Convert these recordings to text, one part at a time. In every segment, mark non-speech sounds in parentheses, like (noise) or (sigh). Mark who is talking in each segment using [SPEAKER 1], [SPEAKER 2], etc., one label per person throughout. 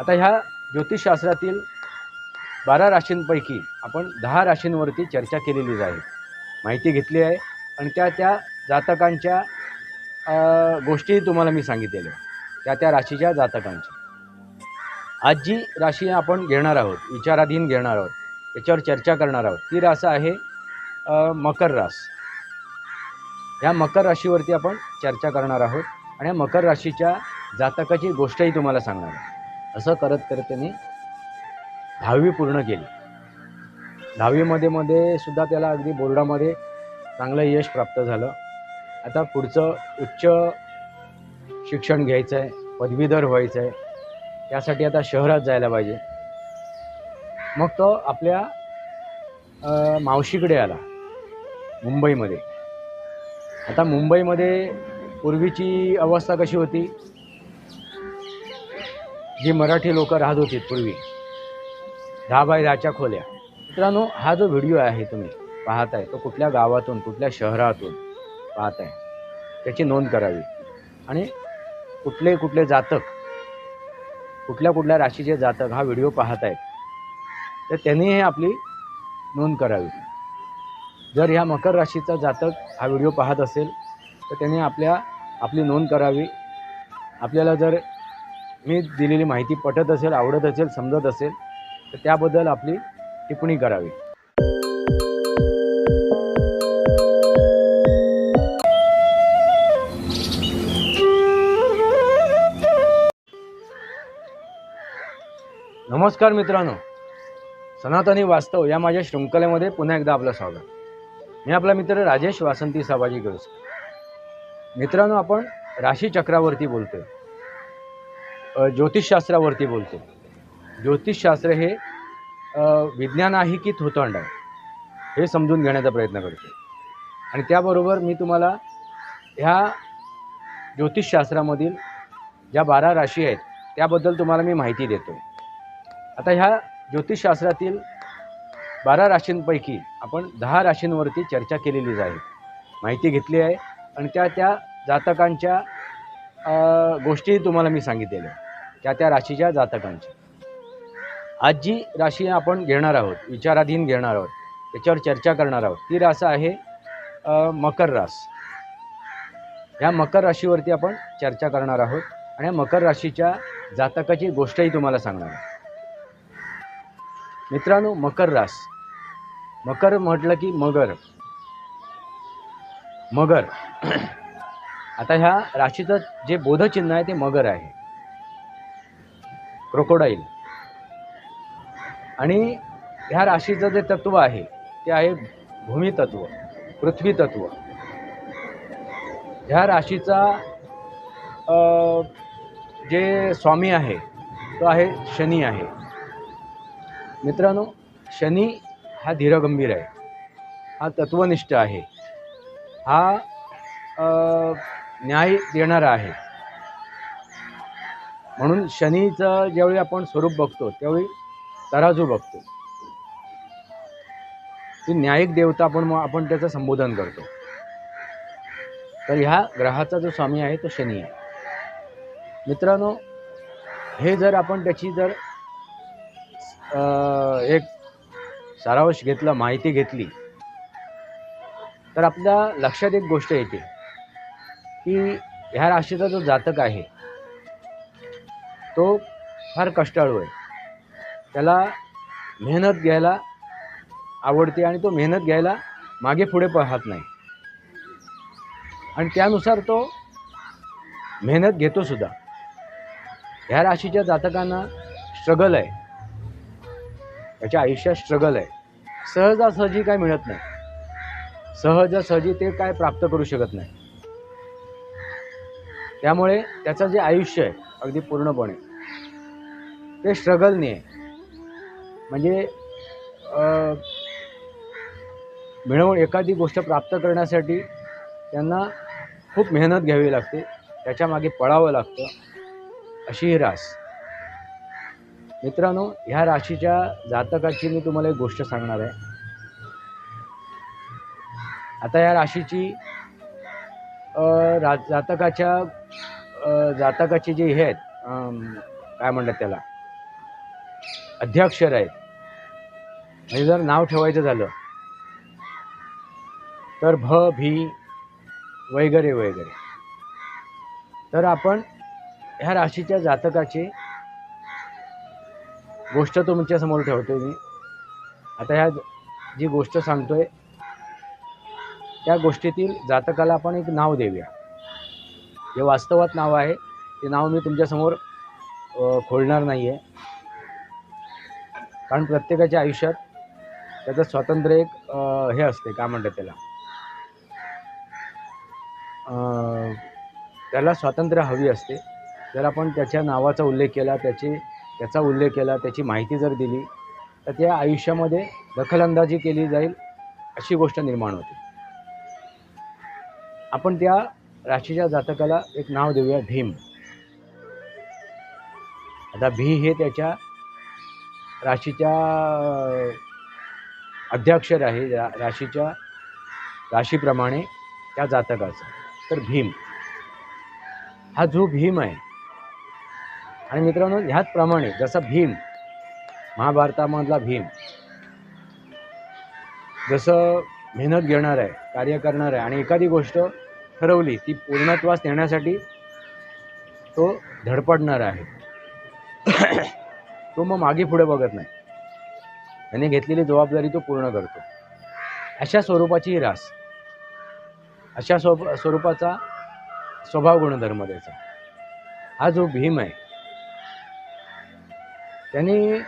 [SPEAKER 1] आता ह्या ज्योतिषशास्त्रातील बारा राशींपैकी आपण दहा राशींवरती चर्चा केलेलीच आहे. माहिती घेतली आहे आणि त्या त्या जातकांच्या गोष्टी तुम्हाला मी सांगितलेल्या त्या त्या राशीच्या जातकांच्या. आज जी राशी आपण घेणार आहोत विचाराधीन घेणार आहोत त्याच्यावर चर्चा करणार आहोत ती रास आहे मकर रास. ह्या मकर राशीवरती आपण चर्चा करणार आहोत आणि या मकर राशीच्या जातकाची गोष्टही तुम्हाला सांगणार आहे असं करत करत त्यांनी दहावी पूर्ण केली. दहावीमध्ये मध्ये सुद्धा त्याला अगदी बोर्डामध्ये चांगलं यश प्राप्त झालं. आता पुढचं उच्च शिक्षण घ्यायचं आहे पदवीधर व्हायचं आहे त्यासाठी आता शहरात जायला पाहिजे. मग तो आपल्या मावशीकडे आला मुंबईमध्ये. आता मुंबईमध्ये पूर्वीची अवस्था कशी होती? जी मराठी लोक राहत होती पूर्वी. दहा बाय दहाच्या खोल्या. मित्रांनो हा जो व्हिडिओ आहे तुम्ही पाहताय तो कुठल्या गावातून कुठल्या शहरातून पाहताय त्याची नोंद करावी. आणि कुठले कुठले जातक कुठल्या कुठल्या राशीचे जातक हा व्हिडिओ पाहतायत तर त्यांनीही आपली नोंद करावी. जर ह्या मकर राशीचा जातक हा व्हिडिओ पाहत असेल तर त्याने आपल्या आपली नोंद करावी. आपल्याला जर मी दिलेली माहिती पटत असेल आवडत असेल समजत असेल तर त्याबद्दल आपली टिप्पणी करावी. नमस्कार मित्रांनो. सनातनी वास्तव या माझ्या शृंखलेमध्ये पुन्हा एकदा आपलं स्वागत. मी आपला मित्र राजेश वासंती साबाजी गिळसकर मित्रांनो आपण राशीचक्रावरती बोलतोय. ज्योतिषशास्त्रावरती बोलतो. ज्योतिषशास्त्र हे विज्ञान आहे की थोतांड आहे. हे समजून घेण्याचा प्रयत्न करतो. आणि त्याबरोबर मी तुम्हाला ह्या ज्योतिषशास्त्रामधील ज्या बारा राशी आहेत त्याबद्दल तुम्हाला मी माहिती देतो आता ह्या ज्योतिषशास्त्रातील बारा राशींपैकी आपण दहा राशींवरती चर्चा केलेलीच आहे. माहिती घेतली आहे. आणि त्या त्या जातकांच्या गोष्टीही गोष्टी तुम्हाला मी सांगितलेल्या आहे. त्या त्या राशीच्या जातकांची. आज जी राशी आपण घेणार आहोत विचाराधीन घेणार आहोत त्याच्यावर चर्चा करणार आहोत ती रास आहे मकर रास. ह्या मकर राशीवरती आपण चर्चा करणार आहोत आणि या मकर राशीच्या जातकाची गोष्टही तुम्हाला सांगणार आहे मित्रांनो मकर रास. मकर म्हटलं की मगर. मगर. (clears throat) आता ह्या राशीचं जे बोधचिन्ह आहे ते मगर आहे. क्रोकोडाईल. आणि ह्या राशीचं जे तत्व आहे ते आहे भूमितत्व पृथ्वी तत्व ह्या राशीचा जे स्वामी आहे तो आहे शनी आहे. मित्रांनो शनी हा धीरगंभीर आहे. हा तत्वनिष्ठ आहे. हा न्याय देणारा आहे. म्हणून शनीचं ज्यावेळी आपण स्वरूप बघतो त्यावेळी तराजू बघतो. ती न्यायिक देवता आपण मग आपण त्याचं संबोधन करतो. तर ह्या ग्रहाचा जो स्वामी आहे तो शनी आहे. मित्रांनो हे जर आपण त्याची जर एक सारांश घेतला माहिती घेतली तर आपल्या लक्षात एक गोष्ट येते की ह्या राशीचा जो जातक आहे तो फार कष्टाळू आहे. त्याला मेहनत घ्यायला आवडते आणि तो मेहनत घ्यायला मागे पुढे पाहत नाही. आणि त्यानुसार तो मेहनत घेतो सुद्धा. ह्या राशीच्या जातकांना स्ट्रगल आहे. त्याच्या आयुष्यात स्ट्रगल आहे. सहजासहजी काय मिळत नाही. सहजासहजी ते काय प्राप्त करू शकत नाही. त्यामुळे त्याचं जे आयुष्य आहे अगदी पूर्णपणे ते स्ट्रगलने आहे म्हणजे मिळवून एखादी गोष्ट प्राप्त करण्यासाठी त्यांना खूप मेहनत घ्यावी लागते त्याच्यामागे पळावं लागतं अशी ही रास. मित्रांनो ह्या राशीच्या जातकाची मी तुम्हाला एक गोष्ट सांगणार आहे. आता या राशीची रा जातकाच्या जातकाची जी हे आहेत काय म्हणतात त्याला? अध्याक्षर आहेत. म्हणजे जर नाव ठेवायचं झालं तर भ भी वगैरे वगैरे. तर आपण ह्या राशीच्या जातकाची गोष्ट तुमच्यासमोर ठेवतोय मी. आता ह्या जी गोष्ट सांगतोय त्या गोष्टीतील जातकाला आपण एक नाव देऊया. जे वास्तवात नाव आहे ते नाव मी तुमच्यासमोर खोलणार नाही आहे कारण प्रत्येकाच्या आयुष्यात त्याचं स्वातंत्र्य एक हे असते काय म्हणतात त्याला त्याला स्वातंत्र्य हवी असते. जर आपण त्याच्या नावाचा उल्लेख केला त्याची त्याचा उल्लेख केला त्याची माहिती जर दिली तर त्या आयुष्यामध्ये दखलंदाजी केली जाईल अशी गोष्ट निर्माण होते. आपण त्या राशीच्या जातकाला एक नाव देऊया भीम. आता भी हे त्याच्या राशीच्या अध्याक्षर आहे रा राशीच्या राशीप्रमाणे त्या जातकाचं. तर भीम. हा जो भीम आहे आणि मित्रांनो ह्याचप्रमाणे जसा भीम महाभारतामधला भीम जसं मेहनत घेणार आहे कार्य करणार आहे आणि एखादी गोष्ट ठरवली ती पूर्णत्वास नेण्यासाठी तो धडपडणार आहे. तो मग मागे पुढे बघत नाही. त्याने घेतलेली जबाबदारी तो पूर्ण करतो. अशा स्वरूपाची ही रास. अशा स्व स्वरूपाचा स्वभाव गुणधर्म त्याचा. हा जो भीम आहे त्यांनी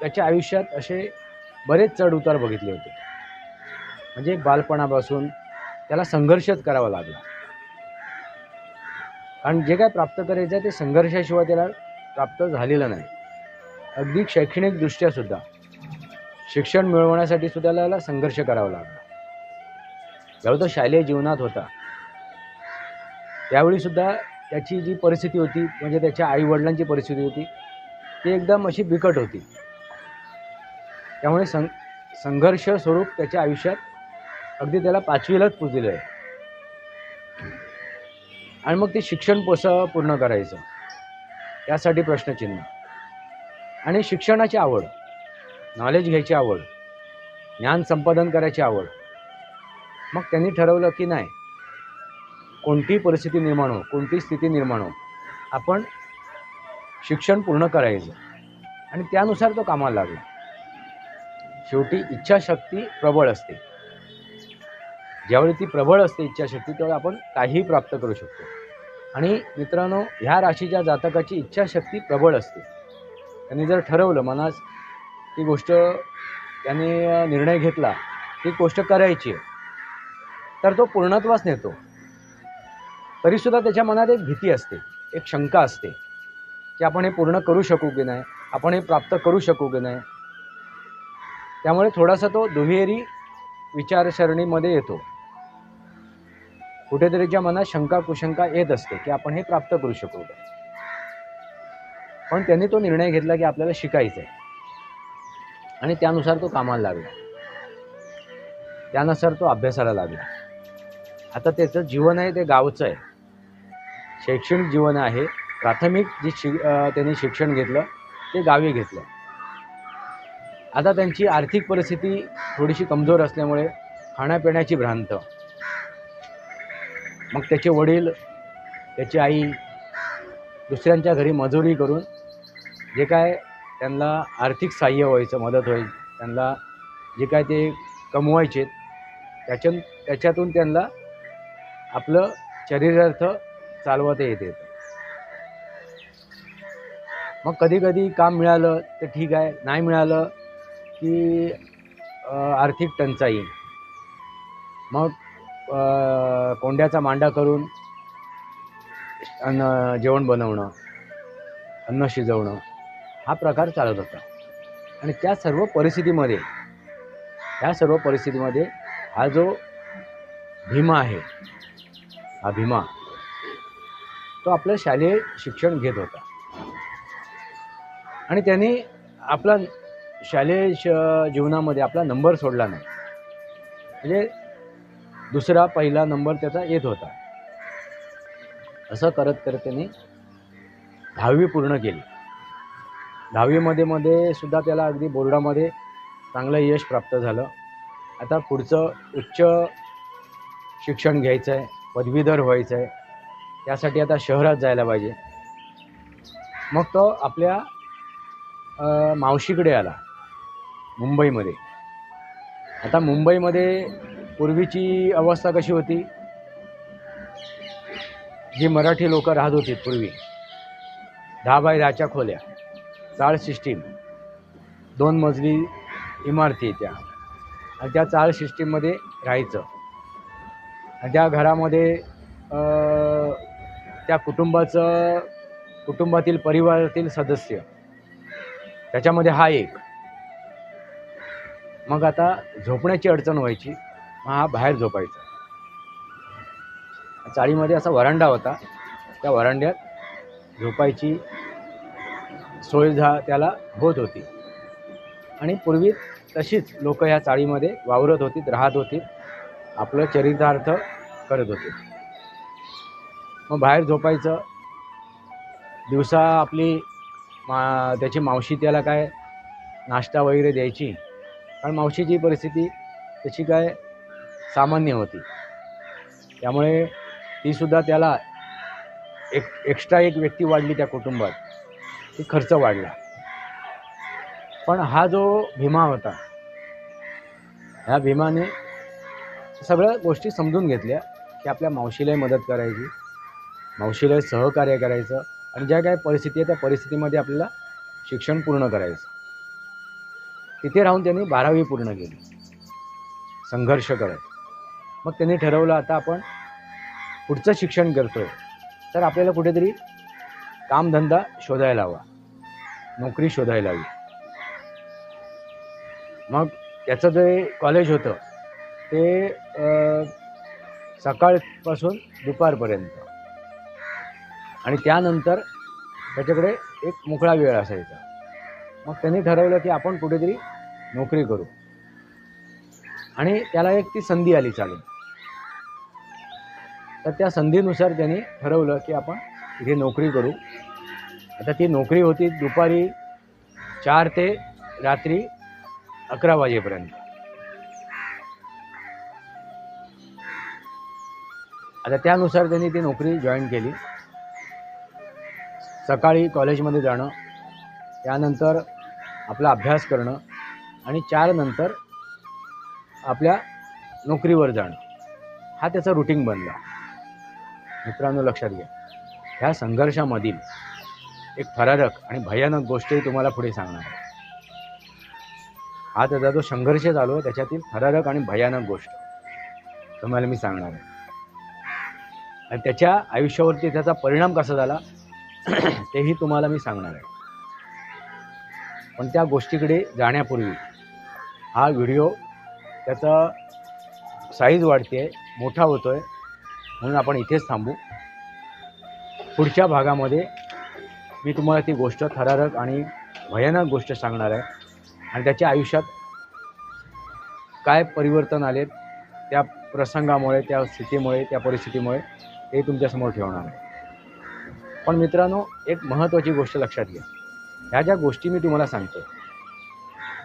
[SPEAKER 1] त्याच्या आयुष्यात असे बरेच चढ उतार बघितले होते. म्हणजे बालपणापासून त्याला संघर्षच करावा लागला. कारण जे काय प्राप्त करायचं आहे ते संघर्षाशिवाय त्याला प्राप्त झालेलं नाही. अगदी शैक्षणिकदृष्ट्या सुद्धा. शिक्षण मिळवण्यासाठी सुद्धा त्याला संघर्ष करावा लागला. ज्यावेळी तो शालेय जीवनात होता त्यावेळी सुद्धा त्याची जी परिस्थिती होती म्हणजे त्याच्या आईवडिलांची परिस्थिती होती ती एकदम अशी बिकट होती. त्यामुळे सं संघर्ष स्वरूप त्याच्या आयुष्यात अगदी त्याला पाचवीलाच पुजलेलं आहे. आणि मग ते शिक्षण कसं पूर्ण करायचं. यासाठी प्रश्नचिन्ह. आणि शिक्षणाची आवड नॉलेज घ्यायची आवड ज्ञान संपादन करायची आवड. मग त्यांनी ठरवलं की नाही कोणतीही परिस्थिती निर्माण हो कोणतीही स्थिती निर्माण हो आपण शिक्षण पूर्ण करायचं. आणि त्यानुसार तो कामाला लागला. शेवटी इच्छाशक्ती प्रबळ असते. ज्यावेळी ती प्रबळ असते इच्छाशक्ती त्यावेळी आपण काहीही प्राप्त करू शकतो. आणि मित्रांनो ह्या राशीच्या जातकाची इच्छाशक्ती प्रबळ असते. त्यांनी जर ठरवलं मनास ती गोष्ट त्यांनी निर्णय घेतला ती गोष्ट करायची आहे तर तो पूर्णत्वास नेतो. तरीसुद्धा त्याच्या मनात एक भीती असते एक शंका असते की आपण हे पूर्ण करू शकू की नाही आपण हे प्राप्त करू शकू की नाही. त्यामुळे थोडासा तो दुहेरी विचारसरणीमध्ये येतो. कुठेतरीच्या मनात शंका कुशंका येत असते की आपण हे प्राप्त करू शकू का पण त्यांनी तो निर्णय घेतला की आपल्याला शिकायचं आहे आणि त्यानुसार तो कामाला लागला. त्यानुसार तो अभ्यासाला लागला. आता त्याचं जीवन आहे ते गावचं आहे. शैक्षणिक जीवन आहे. प्राथमिक जी शि त्यांनी शिक्षण घेतलं ते गावी घेतलं. आता त्यांची आर्थिक परिस्थिती थोडीशी कमजोर असल्यामुळे खाण्यापिण्याची भ्रांत. मग त्याचे वडील त्याची आई दुसऱ्यांच्या घरी मजुरी करून जे काय त्यांना आर्थिक सहाय्य व्हायचं मदत होईल त्यांना जे काय ते कमवायचे त्याच्या त्याच्यातून त्यांना आपलं शरीरार्थ चालवता येते. मग कधीकधी काम मिळालं तर ठीक आहे नाही मिळालं की आर्थिक टंचाई. मग कोंड्याचा मांडा करून अन्न जेवण बनवणं अन्न शिजवणं. हा प्रकार चालत होता. आणि त्या सर्व परिस्थितीमध्ये ह्या सर्व परिस्थितीमध्ये हा जो भीमा आहे हा भीमा तो आपलं शालेय शिक्षण घेत होता. आणि त्यांनी आपला शालेय श जीवनामध्ये आपला नंबर सोडला नाही. म्हणजे दुसरा पहिला नंबर त्याचा येत होता. असं करत करत त्यांनी दहावी पूर्ण केली. दहावीमध्ये मध्ये सुद्धा त्याला अगदी बोर्डामध्ये चांगलं यश प्राप्त झालं. आता पुढचं उच्च शिक्षण घ्यायचं आहे पदवीधर व्हायचं आहे त्यासाठी आता शहरात जायला पाहिजे. मग तो आपल्या मावशीकडे आला मुंबईमध्ये. आता मुंबईमध्ये पूर्वीची अवस्था कशी होती? जी मराठी लोक राहत होती पूर्वी. दहा बाय दहाच्या खोल्या. चाळ सिस्टीम. दोन मजली इमारती त्या. आणि त्या चाळ सिस्टीममध्ये राहायचं. आणि त्या घरामध्ये त्या कुटुंबाचं कुटुंबातील परिवारातील सदस्य. त्याच्यामध्ये हा एक. मग आता झोपण्याची अडचण व्हायची. मग हा बाहेर झोपायचा. चाळीमध्ये असा वरांडा होता. त्या वरांड्यात झोपायची. सोय झा त्याला होत होती. आणि पूर्वी तशीच लोक ह्या चाळीमध्ये वावरत होती राहत होती आपलं चरितार्थ करत होते. मग बाहेर झोपायचं दिवसा आपली मा त्याची मावशी त्याला काय नाश्ता वगैरे द्यायची. कारण मावशीची परिस्थिती त्याची काय सामान्य होती. त्यामुळे तीसुद्धा त्याला एक एक्स्ट्रा एक व्यक्ती वाढली त्या कुटुंबात. की खर्च वाढला. पण हा जो भीमा होता ह्या भीमाने सगळ्या गोष्टी समजून घेतल्या की आपल्या मावशीलाही मदत करायची मावशीला सहकार्य करायचं आणि ज्या काय परिस्थिती आहे त्या परिस्थितीमध्ये आपल्याला शिक्षण पूर्ण करायचं. तिथे राहून त्यांनी बारावी पूर्ण केली. संघर्ष करत. मग त्यांनी ठरवलं आता आपण पुढचं शिक्षण करतोय. तर आपल्याला कुठेतरी कामधंदा शोधायला हवा नोकरी शोधायला हवी. मग त्याचं जे कॉलेज होतं ते सकाळपासून दुपारपर्यंत. आणि त्यानंतर त्याच्याकडे एक मोकळा वेळ असायचा. मग त्यांनी ठरवलं की आपण कुठेतरी नोकरी करू. आणि त्याला एक ती संधी आली चालून. तर त्या संधीनुसार त्यांनी ठरवलं की आपण इथे नोकरी करू. आता ती नोकरी होती दुपारी चार ते रात्री अकरा वाजेपर्यंत. आता त्यानुसार त्यांनी ती नोकरी जॉईन केली. सकाळी कॉलेजमध्ये जाणं त्यानंतर आपला अभ्यास करणं आणि चार नंतर आपल्या नोकरीवर जाणं. हा त्याचा रुटीन बनला. मित्रांनो लक्षात घ्या. ह्या संघर्षामधील एक थरारक आणि भयानक गोष्टही तुम्हाला पुढे सांगणार आहे. हा त्याचा जो संघर्ष चालू आहे त्याच्यातील थरारक आणि भयानक गोष्ट. तुम्हाला मी सांगणार आहे. आणि त्याच्या आयुष्यावरती त्याचा परिणाम कसा झाला (clears throat) तेही तुम्हाला मी सांगणार आहे. पण त्या गोष्टीकडे जाण्यापूर्वी हा व्हिडिओ त्याचा साईज वाढते मोठा होतो आहे म्हणून आपण इथेच थांबू. पुढच्या भागामध्ये मी तुम्हाला ती गोष्ट थरारक आणि भयानक गोष्ट सांगणार आहे. आणि त्याच्या आयुष्यात काय परिवर्तन आले त्या प्रसंगामुळे त्या स्थितीमुळे त्या परिस्थितीमुळे हे तुमच्यासमोर ठेवणार आहे. पण मित्रांनो एक महत्त्वाची गोष्ट लक्षात घ्या. ह्या ज्या गोष्टी मी तुम्हाला सांगतो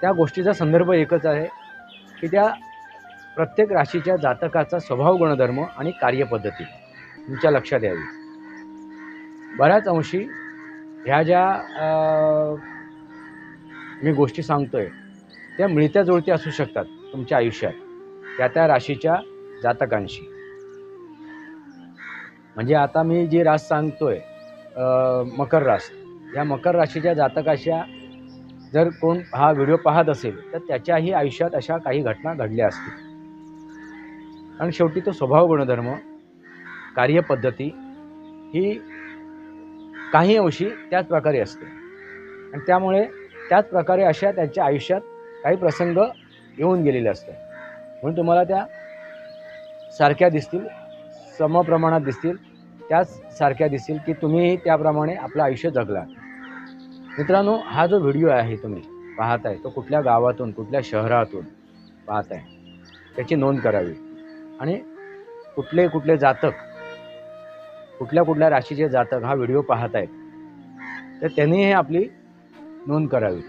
[SPEAKER 1] त्या गोष्टीचा संदर्भ एकच आहे की त्या प्रत्येक राशीच्या जातकाचा स्वभाव गुणधर्म आणि कार्यपद्धती तुमच्या लक्षात यावी. बऱ्याच अंशी ह्या ज्या मी गोष्टी सांगतोय त्या मिळत्या जुळत्या असू शकतात तुमच्या आयुष्यात त्या त्या राशीच्या जातकांशी. म्हणजे आता मी जी रास सांगतोय आहे मकर रास या मकर राशीच्या जातकाच्या जर कोण हा व्हिडिओ पाहत असेल तर त्याच्याही आयुष्यात अशा काही घटना घडल्या असतील. आणि शेवटी तो स्वभाव गुणधर्म कार्यपद्धती ही काही अंशी त्याच प्रकारे असते. आणि त्यामुळे त्याच प्रकारे अशा त्यांच्या आयुष्यात काही प्रसंग येऊन गेलेले असतात म्हणून तुम्हाला त्या सारख्या दिसतील समप्रमाणात दिसतील त्याच सारख्या दिसतील की तुम्हीही त्याप्रमाणे आपलं आयुष्य जगला मित्रांनो हा जो व्हिडिओ आहे तुम्ही पाहताय तो कुठल्या गावातून कुठल्या शहरातून पाहताय त्याची नोंद करावी. आणि कुठले कुठले जातक कुठल्या कुठल्या राशीचे जातक हा व्हिडिओ पाहत आहेत तर त्यांनी हे आपली नोंद करावी.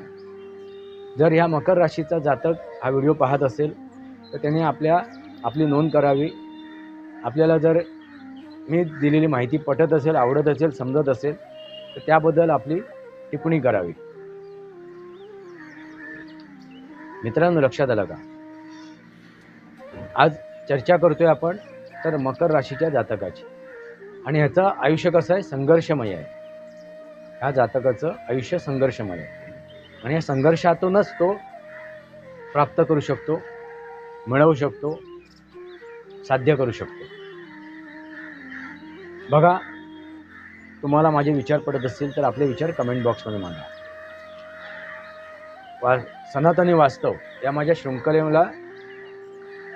[SPEAKER 1] जर ह्या मकर राशीचा जातक हा व्हिडिओ पाहत असेल तर त्याने आपल्या आपली नोंद करावी. आपल्याला जर मी दिलेली माहिती पटत असेल आवडत असेल समजत असेल तर त्याबद्दल आपली टिप्पणी करावी. मित्रांनो लक्षात आलं का? आज चर्चा करतोय आपण तर मकर राशीच्या जातकाची. आणि ह्याचं आयुष्य कसं आहे? संघर्षमय आहे. ह्या जातकाचं आयुष्य संघर्षमय आहे. आणि या संघर्षातूनच तो प्राप्त करू शकतो मिळवू शकतो साध्य करू शकतो. बघा तुम्हाला माझे विचार पडत असतील तर आपले विचार कमेंट बॉक्समध्ये मांडा. वा सनातनी वास्तव या माझ्या शृंखलेला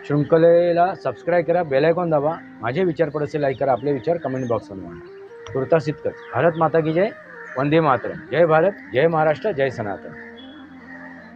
[SPEAKER 1] शृंखलेला सबस्क्राईब करा बेलायकॉन दाबा. माझे विचार पडत असेल लाईक करा आपले विचार कमेंट बॉक्समध्ये मांडा. तुर्तास इतकंच भारत माता की जय. वंदे मातरम. जय भारत जय महाराष्ट्र जय सनातन.